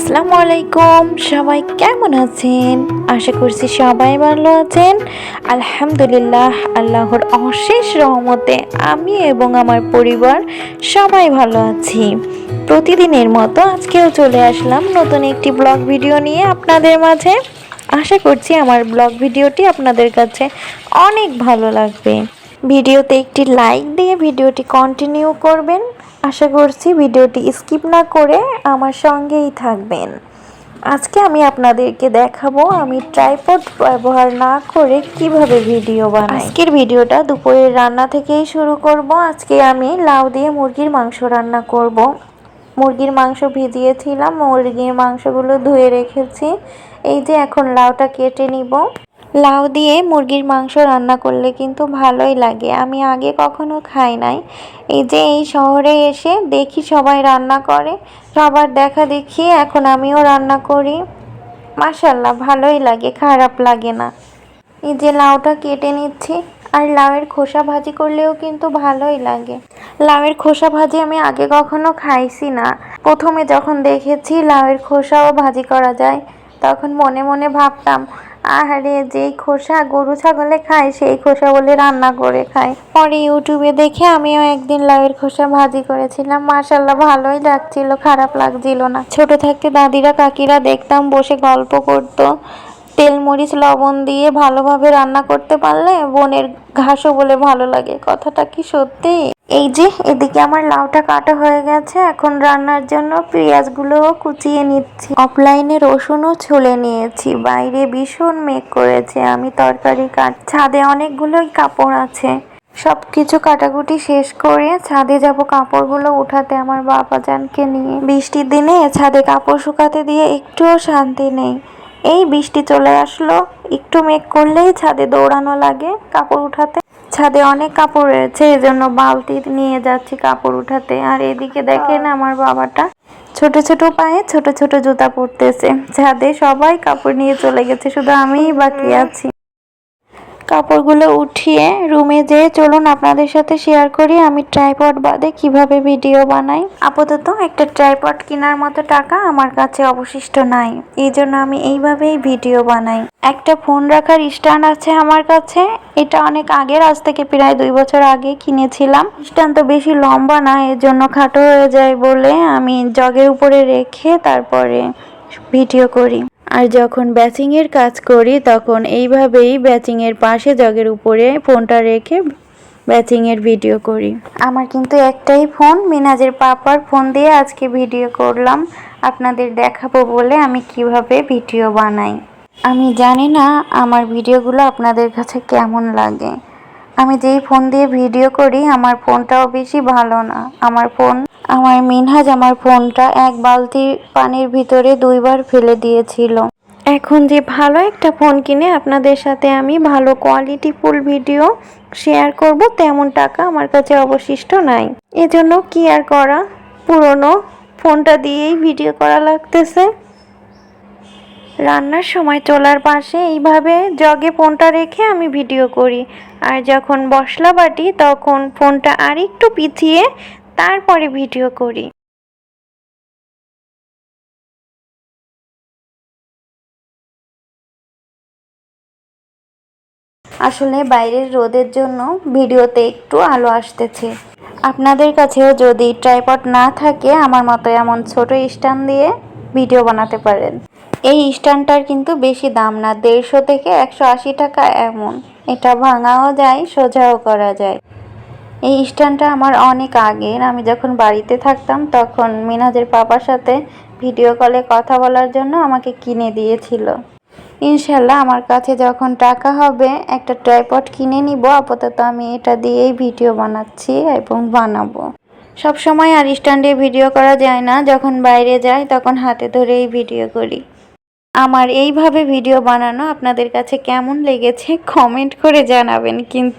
আসসালামু আলাইকুম সবাই কেমন আছেন? আশা করছি সবাই ভালো আছেন। আলহামদুলিল্লাহ, আল্লাহর অশেষ রহমতে আমি এবং আমার পরিবার সবাই ভালো আছি। প্রতিদিনের মতো আজকেও চলে আসলাম নতুন একটি ব্লগ ভিডিও নিয়ে আপনাদের মাঝে। আশা করছি আমার ব্লগ ভিডিওটি আপনাদের কাছে অনেক ভালো লাগবে। ভিডিওতে একটি লাইক দিয়ে ভিডিওটি কন্টিনিউ করবেন। আশা করছি ভিডিওটি স্কিপ না করে আমার সঙ্গেই থাকবেন। আজকে আমি আপনাদেরকে দেখাবো আমি ট্রাইপড ব্যবহার না করে কীভাবে ভিডিও বানাই। আজকের ভিডিওটা দুপুরের রান্না থেকেই শুরু করব। আজকে আমি লাউ দিয়ে মুরগির মাংস রান্না করব। মুরগির মাংস ভিজিয়েছিলাম, মুরগির মাংসগুলো ধুয়ে রেখেছি। এই যে এখন লাউটা কেটে নিব। লাউ দিয়ে মুরগির মাংস রান্না করলে কিন্তু ভালোই লাগে। আমি আগে কখনো খাই নাই। এই যে এই শহরে এসে দেখি সবাই রান্না করে, সবার দেখা দেখি এখন আমিও রান্না করি। মাসাল্লাহ ভালোই লাগে, খারাপ লাগে না। এই যে লাউটা কেটে নিচ্ছি, আর লাউয়ের খোসা ভাজি করলেও কিন্তু ভালোই লাগে। লাউয়ের খোসা ভাজি আমি আগে কখনো খাইছি না। প্রথমে যখন দেখেছি লাউয়ের খোসাও ভাজি করা যায়, তখন মনে মনে ভাবতাম আহারে, যেই খোসা গরু ছাগলে খায়, সেই খোসা বলে রান্না করে খায়। পরে ইউটিউবে দেখে আমিও একদিন লাউয়ের খোসা ভাজি করেছিলাম। মাশাল্লাহ ভালোই লাগছিল, খারাপ লাগছিল না। ছোট থাকতে দাদিরা কাকিরা দেখতাম বসে গল্প করতো। তেল, মরিচ, লবণ দিয়ে ভালোভাবে রান্না করতে পারলে বোনের ঘাসও বলে ভালো লাগে। কথাটা কি সত্যি? এই যে, এদিকে আমার লাউটা কাটা হয়ে গেছে। এখন রান্নার জন্য পেঁয়াজগুলোও কুচিয়ে নিচ্ছি। অফলাইনে রসুনও ছুলে নিয়েছি। বাইরে ভীষণ মেঘ করেছে। আমি তরকারি কাট, ছাদে অনেকগুলোই কাপড় আছে। সব কিছু কাটাকুটি শেষ করে ছাদে যাব কাপড়গুলো উঠাতে আমার বাবা জানকে নিয়ে। বৃষ্টির দিনে ছাদে কাপড় শুকাতে দিয়ে একটুও শান্তি নেই। এই বৃষ্টি চলে আসলো। একটু মেঘ করলেই ছাদে দৌড়ানো লাগে কাপড় উঠাতে। ছাদে অনেক কাপড় রয়েছে, এজন্য বালতি নিয়ে যাচ্ছি কাপড় উঠাতে। আর এদিকে দেখেন আমার বাবাটা ছোট ছোট পায়ে ছোট ছোট জুতা পরতেছে। ছাদে সবাই কাপড় নিয়ে চলে গেছে, শুধু আমিই বাকি আছি। কাপড়গুলো উঠিয়ে রুমে যেয়ে চলুন আপনাদের সাথে শেয়ার করি। আমি ট্রাইপড বাদে কীভাবে ভিডিও বানাই? আপাতত একটা ট্রাইপড কেনার মতো টাকা আমার কাছে অবশিষ্ট নাই। এই জন্য আমি এইভাবেই ভিডিও বানাই। একটা ফোন রাখার স্ট্যান্ড আছে আমার কাছে। এটা অনেক আগের, আজ থেকে প্রায় দুই বছর আগে কিনেছিলাম। স্ট্যান্ড তো বেশি লম্বা না, এর জন্য খাটো হয়ে যায় বলে আমি জগের উপরে রেখে তারপরে ভিডিও করি। আর যখন ব্যাচিংয়ের কাজ করি, তখন এইভাবেই ব্যাচিংয়ের পাশে জগের উপরে ফোনটা রেখে ব্যাচিংয়ের ভিডিও করি। আমার কিন্তু একটাই ফোন, মিনাজের পাপার ফোন দিয়ে আজকে ভিডিও করলাম। আপনাদের দেখাবো বলে আমি কীভাবে ভিডিও বানাই। আমি জানি না আমার ভিডিওগুলো আপনাদের কাছে কেমন লাগে। আমি যেই ফোন দিয়ে ভিডিও করি, আমার ফোনটাও বেশি ভালো না। আমার ফোন আমার মিনহাজ আমার ফোনটা এক বালতি পানির ভিতরে দুইবার ফেলে দিয়েছিল। এখন যে ভালো একটা ফোন কিনে আপনাদের সাথে আমি ভালো কোয়ালিটি ফুল ভিডিও শেয়ার করব, তেমন টাকা আমার কাছে অবশিষ্ট নাই। এজন্য কি আর করা? পুরনো ফোনটা দিয়েই ভিডিও করা লাগতেছে। রান্নার সময় চলার পাশে এইভাবে জগে ফোনটা রেখে আমি ভিডিও করি। আর যখন মশলা বাটি তখন ফোনটা আরেকটু পিছিয়ে তারপরে ভিডিও করি। আসলে বাইরের রোদের জন্য ভিডিওতে একটু আলো আসতেছে। আপনাদের কাছেও যদি ট্রাইপড না থাকে, আমার মতো এমন ছোট স্ট্যান্ড দিয়ে ভিডিও বানাতে পারেন। এই স্ট্যান্ডটার কিন্তু বেশি দাম না, দেড়শো থেকে একশো আশি টাকা এমন। এটা ভাঙাও যায়, সোজাও করা যায়। এই স্ট্যান্ডটা আমার অনেক আগের। আমি যখন বাড়িতে থাকতাম তখন মিনাজের পাপার সাথে ভিডিও কলে কথা বলার জন্য আমাকে কিনে দিয়েছিল। ইনশাল্লাহ আমার কাছে যখন টাকা হবে, একটা ট্রাইপড কিনে নিব। আপাতত আমি এটা দিয়েই ভিডিও বানাচ্ছি এবং বানাবো। সব সময় আর স্ট্যান্ডে ভিডিও করা যায় না। যখন বাইরে যাই তখন হাতে ধরেই ভিডিও করি। আমার এইভাবে ভিডিও বানানো আপনাদের কাছে কেমন লেগেছে কমেন্ট করে জানাবেন কিন্তু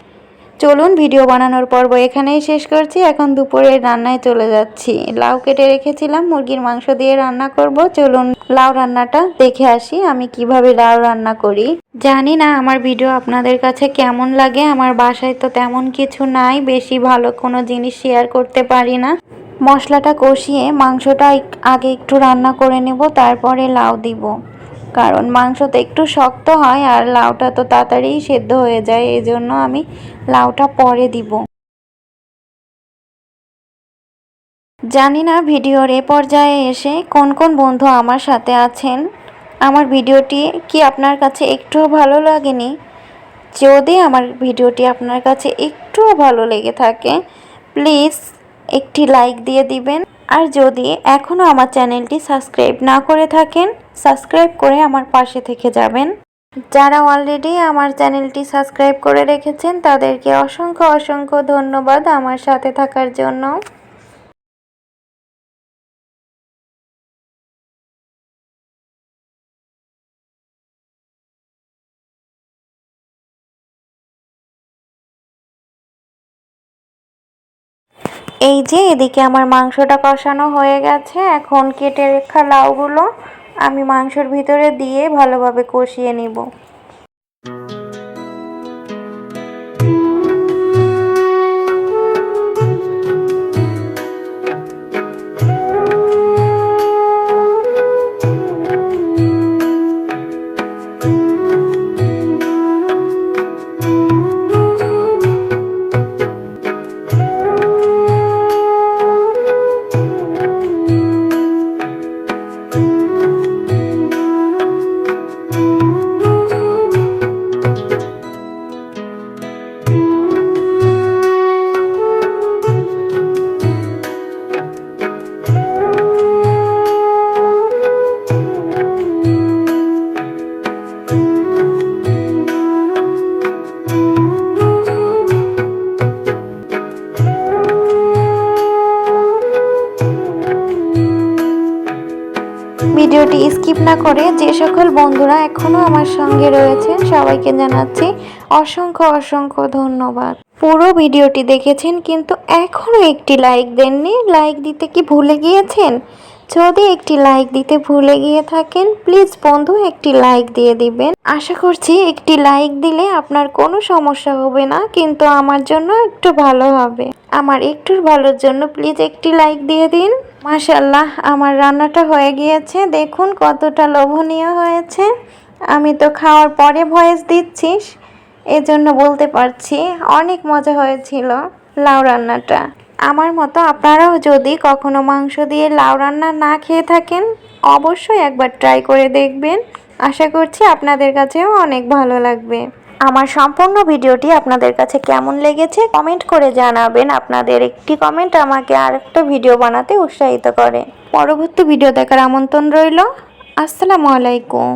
চলুন ভিডিও বানানোর পর্ব এখানেই শেষ করছি। এখন দুপুরে রান্নায় চলে যাচ্ছি। লাউ কেটে রেখেছিলাম, মুরগির মাংস দিয়ে রান্না করব। চলুন লাউ রান্নাটা দেখে আসি, আমি কীভাবে লাউ রান্না করি। জানি না আমার ভিডিও আপনাদের কাছে কেমন লাগে, আমার বাসায় তো তেমন কিছু নাই, বেশি ভালো কোনো জিনিস শেয়ার করতে পারি না। মশলাটা কষিয়ে মাংসটা আগে একটু রান্না করে নেব, তারপরে লাউ দিব। কারণ মাংস তো একটু শক্ত হয় আর লাউটা তো তাড়াতাড়ি সেদ্ধ হয়ে যায় এই জন্য আমি লাউটা পরে দিব। জানি না ভিডিওর এ পর্যায়ে এসে কোন কোন বন্ধু আমার সাথে আছেন। আমার ভিডিওটি কি আপনার কাছে একটুও ভালো লাগেনি? যদি আমার ভিডিওটি আপনার কাছে একটুও ভালো লেগে থাকে, প্লিজ একটি লাইক দিয়ে দিবেন। আর যদি এখনও আমার চ্যানেলটি সাবস্ক্রাইব না করে থাকেন সাবস্ক্রাইব করে আমার পাশে থেকে যাবেন। যারা অলরেডি আমার চ্যানেলটি সাবস্ক্রাইব করে রেখেছেন, তাদেরকে অসংখ্য অসংখ্য ধন্যবাদ আমার সাথে থাকার জন্য। এই যে এদিকে আমার মাংসটা কষানো হয়ে গেছে, এখন কেটে রেখা লাউগুলো। আমি মাংসর ভিতরে দিয়ে ভালোভাবে কষিয়ে নিব। স্কিপ করে যে সকল বন্ধুরা এখনও আমার সঙ্গে রয়েছেন, সবাইকে জানাচ্ছি অসংখ্য অসংখ্য ধন্যবাদ। পুরো ভিডিওটি দেখেছেন কিন্তু এখনও একটি লাইক দেননি। লাইক দিতে কি ভুলে গিয়েছেন? যদি একটি লাইক দিতে ভুলে গিয়ে থাকেন, প্লিজ বন্ধু একটি লাইক দিয়ে দিবেন। আশা করছি একটি লাইক দিলে আপনার কোনো সমস্যা হবে না, কিন্তু আমার জন্য একটু ভালো হবে। আমার একটু ভালোর জন্য প্লিজ একটি লাইক দিয়ে দিন। মাশাল্লাহ আমার রান্নাটা হয়ে গিয়েছে। দেখুন কতটা লোভনীয় হয়েছে। আমি তো খাওয়ার পরে ভয়েস দিচ্ছিস এজন্য বলতে পারছি, অনেক মজা হয়েছিল লাউ রান্নাটা। আমার মতো আপনারাও যদি কখনো মাংস দিয়ে লাউ রান্না না খেয়ে থাকেন, অবশ্যই একবার ট্রাই করে দেখবেন। আশা করছি আপনাদের কাছেও অনেক ভালো লাগবে। আমার সম্পূর্ণ ভিডিওটি আপনাদের কাছে কেমন লেগেছে কমেন্ট করে জানাবেন। আপনাদের একটি কমেন্ট আমাকে আর একটা ভিডিও বানাতে উৎসাহিত করে। পরবর্তী ভিডিও দেখার আমন্ত্রণ রইল। আসসালামু আলাইকুম।